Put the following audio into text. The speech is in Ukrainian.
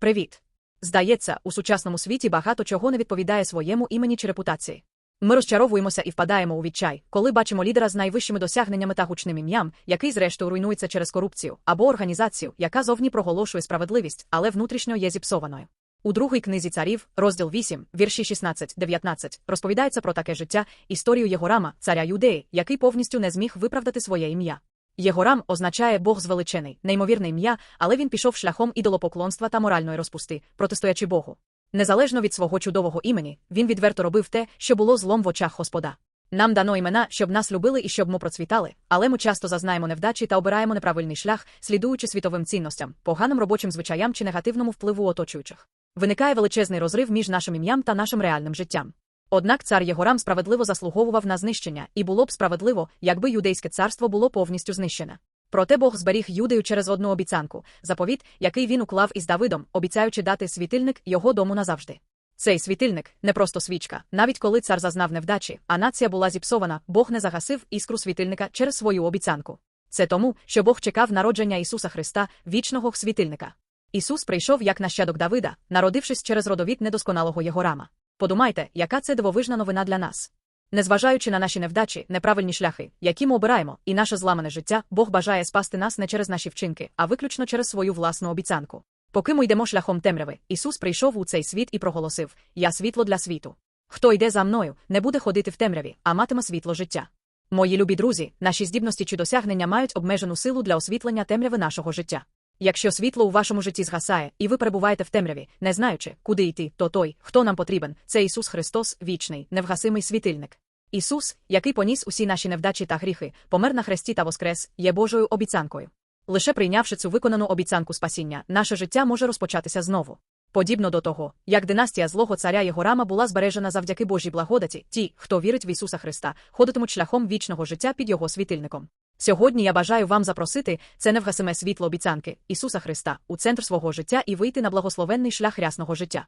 Привіт. Здається, у сучасному світі багато чого не відповідає своєму імені чи репутації. Ми розчаровуємося і впадаємо у відчай, коли бачимо лідера з найвищими досягненнями та гучним ім'ям, який зрештою руйнується через корупцію, або організацію, яка зовні проголошує справедливість, але внутрішньо є зіпсованою. У другій книзі царів, розділ 8, вірші 16-19, розповідається про таке життя, історію Єгорама, царя Юдеї, який повністю не зміг виправдати своє ім'я. Єгорам означає Бог звеличений, неймовірне ім'я, але він пішов шляхом ідолопоклонства та моральної розпусти, протистоячи Богу. Незалежно від свого чудового імені, він відверто робив те, що було злом в очах Господа. Нам дано імена, щоб нас любили і щоб ми процвітали, але ми часто зазнаємо невдачі та обираємо неправильний шлях, слідуючи світовим цінностям, поганим робочим звичаям чи негативному впливу оточуючих. Виникає величезний розрив між нашим ім'ям та нашим реальним життям. Однак цар Єгорам справедливо заслуговував на знищення, і було б справедливо, якби юдейське царство було повністю знищене. Проте Бог зберіг юдею через одну обіцянку заповіт, який він уклав із Давидом, обіцяючи дати світильник його дому назавжди. Цей світильник не просто свічка, навіть коли цар зазнав невдачі, а нація була зіпсована, Бог не загасив іскру світильника через свою обіцянку. Це тому, що Бог чекав народження Ісуса Христа, вічного світильника. Ісус прийшов як нащадок Давида, народившись через родовід недосконалого Єгорама. Подумайте, яка це дивовижна новина для нас. Незважаючи на наші невдачі, неправильні шляхи, які ми обираємо, і наше зламане життя, Бог бажає спасти нас не через наші вчинки, а виключно через свою власну обіцянку. Поки ми йдемо шляхом темряви, Ісус прийшов у цей світ і проголосив: Я світло для світу. Хто йде за мною, не буде ходити в темряві, а матиме світло життя. Мої любі друзі, наші здібності чи досягнення мають обмежену силу для освітлення темряви нашого життя. Якщо світло у вашому житті згасає, і ви перебуваєте в темряві, не знаючи, куди йти, то той, хто нам потрібен, це Ісус Христос, вічний, невгасимий світильник. Ісус, який поніс усі наші невдачі та гріхи, помер на хресті та воскрес, є Божою обіцянкою. Лише прийнявши цю виконану обіцянку спасіння, наше життя може розпочатися знову. Подібно до того, як династія злого царя Єгорама була збережена завдяки Божій благодаті, ті, хто вірить в Ісуса Христа, ходитимуть шляхом вічного життя під Його світильником. Сьогодні я бажаю вам запросити це невгасиме світло обіцянки Ісуса Христа у центр свого життя і вийти на благословенний шлях рясного життя.